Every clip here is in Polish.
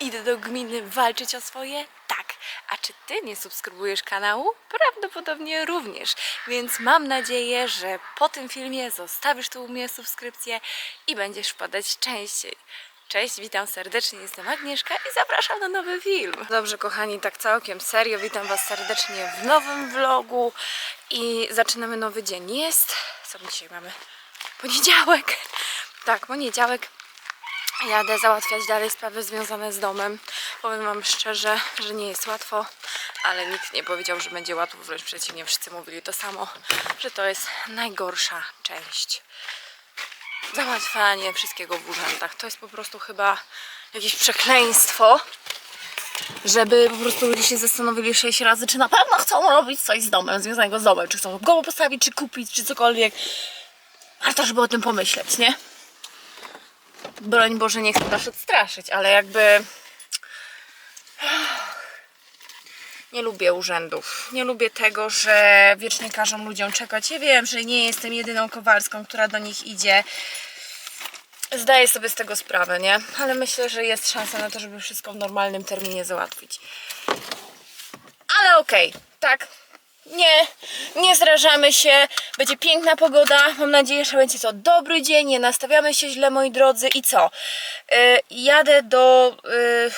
Idę do gminy walczyć o swoje? Tak. A czy ty nie subskrybujesz kanału? Prawdopodobnie również. Więc mam nadzieję, że po tym filmie zostawisz tu u mnie subskrypcję i będziesz wpadać częściej. Cześć, witam serdecznie, jestem Agnieszka i zapraszam na nowy film. Dobrze, kochani, tak całkiem serio, witam Was serdecznie w nowym vlogu i zaczynamy nowy dzień. Jest, co dzisiaj mamy? Poniedziałek. Tak, poniedziałek. Jadę załatwiać dalej sprawy związane z domem. Powiem Wam szczerze, że nie jest łatwo, ale nikt nie powiedział, że będzie łatwo, wręcz przeciwnie, wszyscy mówili to samo, że to jest najgorsza część. Załatwianie wszystkiego w urzędach. To jest po prostu chyba jakieś przekleństwo, żeby po prostu ludzie się zastanowili sześć razy, czy na pewno chcą robić coś z domem, związanego z domem, czy chcą go postawić, czy kupić, czy cokolwiek. Warto, żeby o tym pomyśleć, nie? Broń Boże, nie chcę Was odstraszyć, ale jakby nie lubię urzędów. Nie lubię tego, że wiecznie każą ludziom czekać. Ja wiem, że nie jestem jedyną Kowalską, która do nich idzie. Zdaję sobie z tego sprawę, nie? Ale myślę, że jest szansa na to, żeby wszystko w normalnym terminie załatwić. Ale okej, tak. Nie, nie zrażamy się. Będzie piękna pogoda. Mam nadzieję, że będzie to dobry dzień. Nie nastawiamy się źle, moi drodzy. I co? Yy, jadę do. Yy,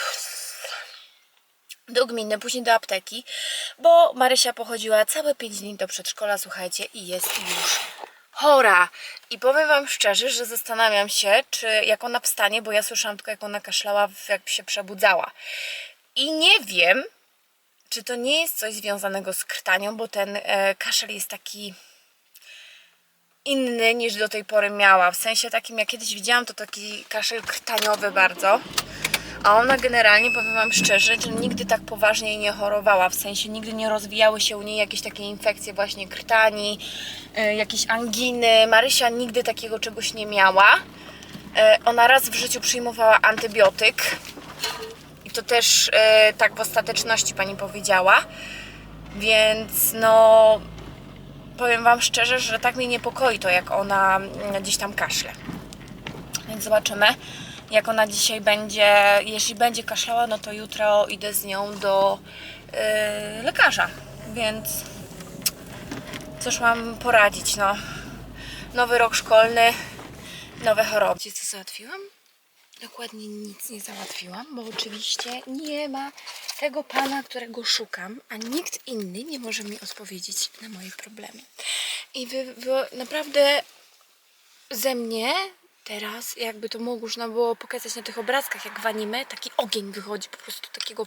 do gminy, później do apteki, bo Marysia pochodziła całe 5 dni do przedszkola, słuchajcie, i jest już chora. I powiem Wam szczerze, że zastanawiam się, czy jak ona wstanie, bo ja słyszałam tylko jak ona kaszlała, jak się przebudzała. I nie wiem, czy to nie jest coś związanego z krtanią, bo ten e, kaszel jest taki inny niż do tej pory miała. W sensie takim, jak kiedyś widziałam, to taki kaszel krtaniowy bardzo. A ona generalnie, powiem Wam szczerze, że nigdy tak poważnie nie chorowała. W sensie nigdy nie rozwijały się u niej jakieś takie infekcje właśnie krtani, e, jakieś anginy. Marysia nigdy takiego czegoś nie miała. E, ona raz w życiu przyjmowała antybiotyk. To też e, tak w ostateczności pani powiedziała. Więc no powiem Wam szczerze, że tak mnie niepokoi to, jak ona mm, gdzieś tam kaszle. Więc zobaczymy, jak ona dzisiaj będzie. Jeśli będzie kaszlała, no to jutro idę z nią do yy, lekarza. Więc cóż mam poradzić, no. Nowy rok szkolny, nowe choroby. Wiecie, co załatwiłam? Dokładnie nic nie załatwiłam, bo oczywiście nie ma tego pana, którego szukam, a nikt inny nie może mi odpowiedzieć na moje problemy. I wy, wy naprawdę ze mnie teraz, jakby to można było pokazać na tych obrazkach, jak w anime, taki ogień wychodzi po prostu takiego.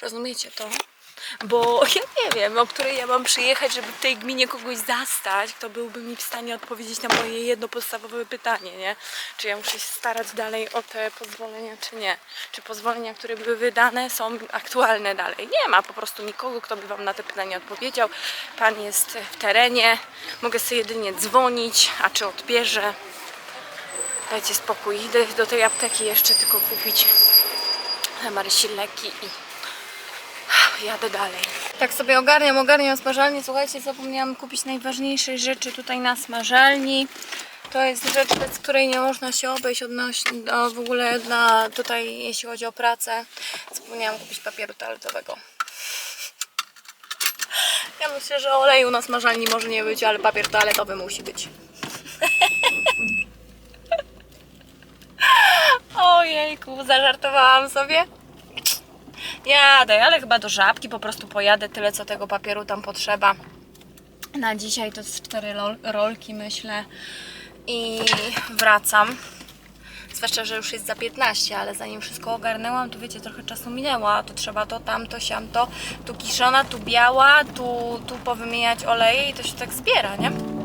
Rozumiecie to? Bo ja nie wiem, o której ja mam przyjechać, żeby w tej gminie kogoś zastać, kto byłby mi w stanie odpowiedzieć na moje jedno podstawowe pytanie, nie? Czy ja muszę się starać dalej o te pozwolenia, czy nie? Czy pozwolenia, które były wydane, są aktualne dalej? Nie ma po prostu nikogo, kto by Wam na te pytania odpowiedział. Pan jest w terenie, mogę sobie jedynie dzwonić, a czy odbierze? Dajcie spokój, idę do tej apteki jeszcze tylko kupić Marysi leki i jadę dalej. Tak sobie ogarniam, ogarniam smażalnię. Słuchajcie, zapomniałam kupić najważniejszej rzeczy tutaj na smażalni. To jest rzecz, bez której nie można się obejść odnośnie do, w ogóle na tutaj, jeśli chodzi o pracę. Zapomniałam kupić papieru toaletowego. Ja myślę, że oleju na smażalni może nie być, ale papier toaletowy musi być. Ojejku, zażartowałam sobie. Jadę, ale chyba do żabki po prostu pojadę tyle, co tego papieru tam potrzeba. Na dzisiaj to z cztery rol, rolki, myślę. I wracam. Zwłaszcza, że już jest za 15, ale zanim wszystko ogarnęłam, to wiecie, trochę czasu minęło. a To trzeba to, tamto, siamto. Tu kiszona, tu biała, tu, tu powymieniać oleje i to się tak zbiera, nie?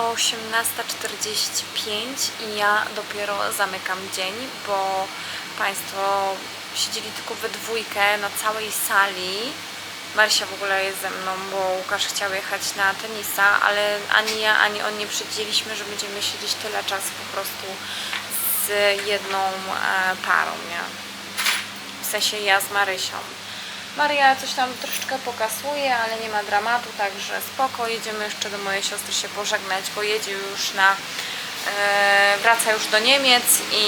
18.45 i ja dopiero zamykam dzień, bo Państwo siedzieli tylko we dwójkę na całej sali. Marysia w ogóle jest ze mną, bo Łukasz chciał jechać na tenisa, ale ani ja, ani on nie przewidzieliśmy, że będziemy siedzieć tyle czasu po prostu z jedną e, parą, nie? W sensie ja z Marysią. Maria coś tam troszeczkę pokasuje, ale nie ma dramatu, także spoko. Jedziemy jeszcze do mojej siostry się pożegnać, bo jedzie już na... E, wraca już do Niemiec i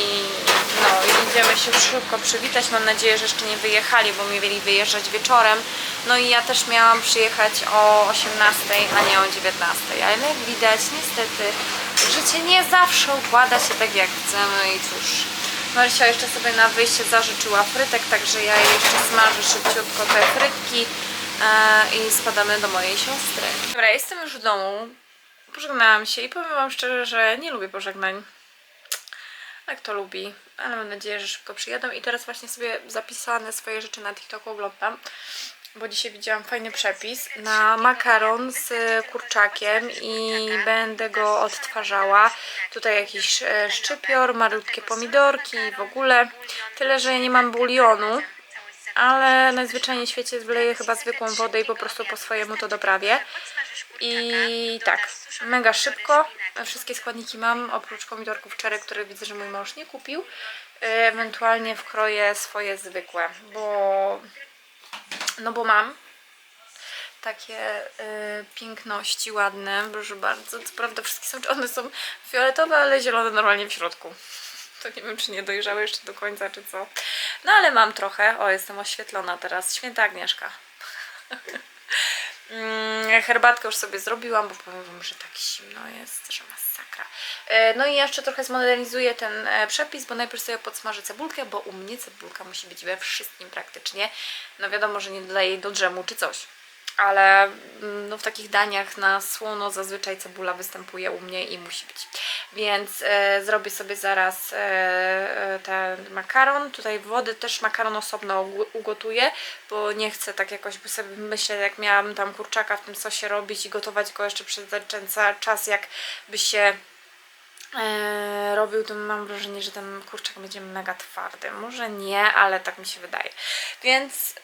no idziemy się szybko przywitać. Mam nadzieję, że jeszcze nie wyjechali, bo mieli wyjeżdżać wieczorem. No i ja też miałam przyjechać o 18, a nie o 19. Ale jak widać, niestety, życie nie zawsze układa się tak jak chcemy i cóż. Marysia jeszcze sobie na wyjście zażyczyła frytek, także ja jej jeszcze smażę szybciutko te frytki e, i spadamy do mojej siostry. Dobra, jestem już w domu. Pożegnałam się i powiem Wam szczerze, że nie lubię pożegnań. A kto lubi, ale mam nadzieję, że szybko przyjadą. I teraz właśnie sobie zapisane swoje rzeczy na TikToku oglądam, bo dzisiaj widziałam fajny przepis na makaron z kurczakiem i będę go odtwarzała. Tutaj jakiś e, szczypior, malutkie pomidorki i w ogóle. Tyle, że ja nie mam bulionu, ale najzwyczajniej w świecie wleję chyba zwykłą wodę i po prostu po swojemu to doprawię. I tak, mega szybko. Wszystkie składniki mam, oprócz pomidorków cherry, które widzę, że mój mąż nie kupił. E, Ewentualnie wkroję swoje zwykłe, bo no bo mam takie y, piękności ładne, proszę bardzo. Co prawda wszystkie są, one są fioletowe, ale zielone normalnie w środku. To nie wiem, czy nie dojrzały jeszcze do końca, czy co. No ale mam trochę. O, jestem oświetlona teraz. Święta Agnieszka. Mm, Herbatkę już sobie zrobiłam, bo powiem wam, że tak zimno jest, że masakra. E, No i jeszcze trochę zmodernizuję ten e, przepis, bo najpierw sobie podsmażę cebulkę, bo u mnie cebulka musi być we wszystkim praktycznie. No wiadomo, że nie dodaję jej do drzemu czy coś. Ale mm, no, w takich daniach na słono zazwyczaj cebula występuje u mnie i musi być. Więc e, zrobię sobie zaraz e, e, ten makaron. Tutaj wody też makaron osobno ugo- ugotuję, bo nie chcę tak jakoś, bo sobie myślę, jak miałam tam kurczaka w tym sosie robić i gotować go jeszcze przez czas, jak by się e, robił, to mam wrażenie, że ten kurczak będzie mega twardy. Może nie, ale tak mi się wydaje. Więc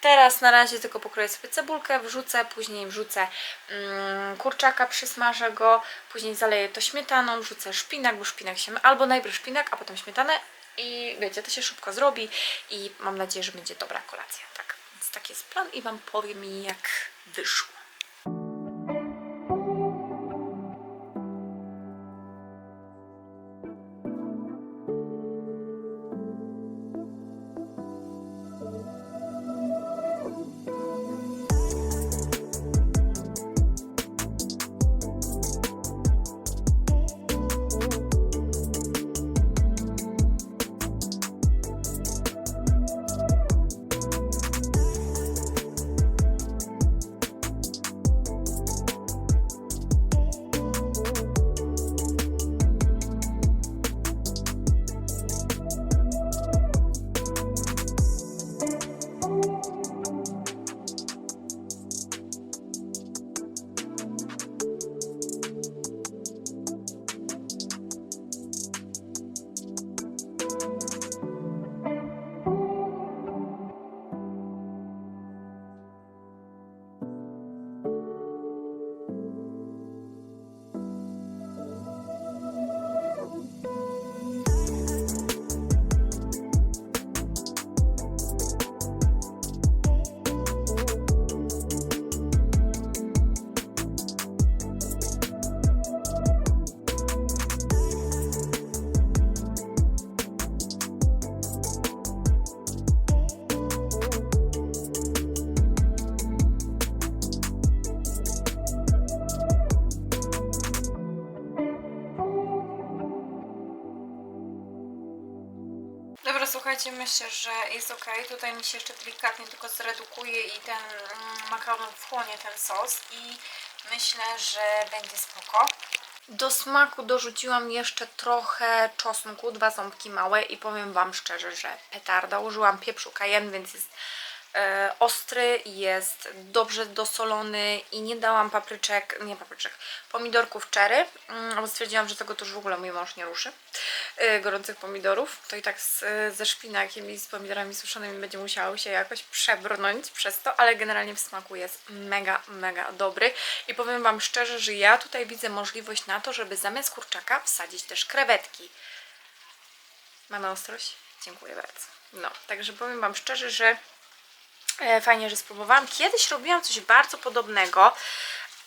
Teraz na razie tylko pokroję sobie cebulkę, wrzucę, później wrzucę mm, kurczaka, przysmażę go, później zaleję to śmietaną, wrzucę szpinak, bo szpinak się albo najpierw szpinak, a potem śmietanę i wiecie, to się szybko zrobi i mam nadzieję, że będzie dobra kolacja. Tak, więc taki jest plan i Wam powiem jak wyszło. Słuchajcie, myślę, że jest ok. Tutaj mi się jeszcze delikatnie tylko zredukuje i ten mm, makaron wchłonie ten sos i myślę, że będzie spoko. Do smaku dorzuciłam jeszcze trochę czosnku, dwa ząbki małe i powiem Wam szczerze, że petarda. Użyłam pieprzu cayenne, więc jest ostry, jest dobrze dosolony i nie dałam papryczek, nie papryczek, pomidorków cherry, mm, bo stwierdziłam, że tego już w ogóle mój mąż nie ruszy, e, gorących pomidorów. To i tak z, ze szpinakiem i z pomidorami suszonymi będzie musiało się jakoś przebrnąć przez to, ale generalnie w smaku jest mega, mega dobry i powiem Wam szczerze, że ja tutaj widzę możliwość na to, żeby zamiast kurczaka wsadzić też krewetki. Mamy ostrość? Dziękuję bardzo. No, także powiem Wam szczerze, że e, fajnie, że spróbowałam. Kiedyś robiłam coś bardzo podobnego,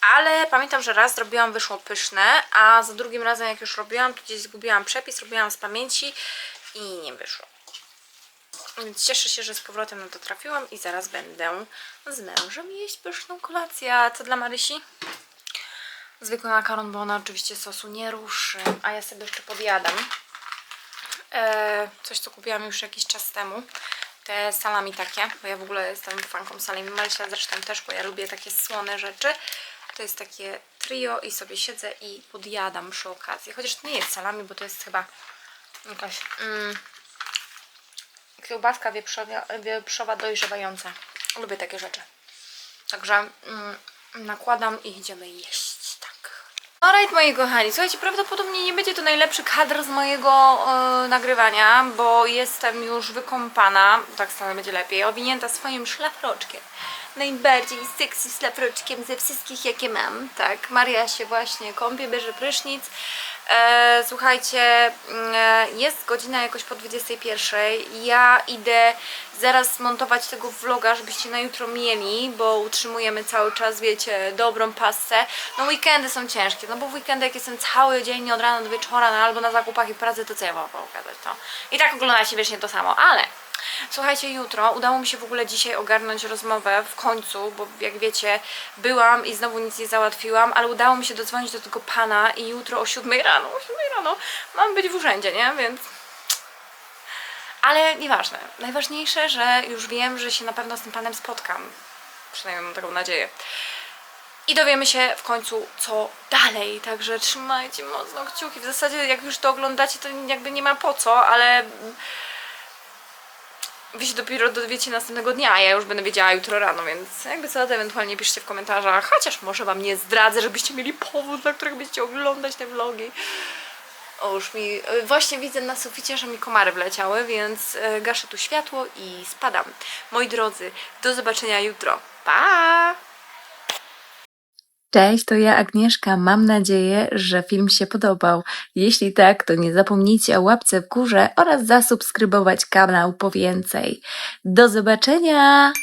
ale pamiętam, że raz zrobiłam, wyszło pyszne, a za drugim razem jak już robiłam, to gdzieś zgubiłam przepis, robiłam z pamięci i nie wyszło. Więc cieszę się, że z powrotem na to trafiłam i zaraz będę z mężem jeść pyszną kolację. A co dla Marysi? Zwykły makaron, bo ona oczywiście sosu nie ruszy, a ja sobie jeszcze podjadam. E, coś, co kupiłam już jakiś czas temu. Te salami takie, bo ja w ogóle jestem fanką salami. Marysia zresztą też, bo ja lubię takie słone rzeczy. To jest takie trio i sobie siedzę i podjadam przy okazji. Chociaż to nie jest salami, bo to jest chyba jakaś mm, kiełbaska wieprzowa, wieprzowa dojrzewająca. Lubię takie rzeczy. Także mm, nakładam i idziemy jeść. Alright, moi kochani, słuchajcie, prawdopodobnie nie będzie to najlepszy kadr z mojego e, nagrywania, bo jestem już wykąpana, tak samo będzie lepiej, owinięta swoim szlafroczkiem. Najbardziej sexy szlafroczkiem ze wszystkich, jakie mam. Tak, Maria się właśnie kąpie, bierze prysznic. E, słuchajcie, e, jest godzina jakoś po 21. Ja idę zaraz montować tego vloga, żebyście na jutro mieli, bo utrzymujemy cały czas, wiecie, dobrą pasę. No weekendy są ciężkie, no bo w weekendy jak jestem cały dzień od rana do wieczora, no albo na zakupach i pracy, to co ja mam pokazać to? I tak oglądacie wiecznie to samo, ale Słuchajcie, jutro udało mi się w ogóle dzisiaj ogarnąć rozmowę w końcu, bo jak wiecie, byłam i znowu nic nie załatwiłam, ale udało mi się dodzwonić do tego pana i jutro o 7 rano, o 7 rano mam być w urzędzie, nie? Więc ale nieważne. Najważniejsze, że już wiem, że się na pewno z tym panem spotkam. Przynajmniej mam taką nadzieję. I dowiemy się w końcu, co dalej. Także trzymajcie mocno kciuki. W zasadzie, jak już to oglądacie, to jakby nie ma po co, ale wy się dopiero dowiecie następnego dnia, a ja już będę wiedziała jutro rano, więc jakby co, to ewentualnie piszcie w komentarzach, chociaż może wam nie zdradzę, żebyście mieli powód, dla którego będziecie oglądać te vlogi. O, już mi, y, właśnie widzę na suficie, że mi komary wleciały, więc y, gaszę tu światło i spadam. Moi drodzy, do zobaczenia jutro. Pa! Cześć, to ja Agnieszka. Mam nadzieję, że film się podobał. Jeśli tak, to nie zapomnijcie o łapce w górze oraz zasubskrybować kanał po więcej. Do zobaczenia!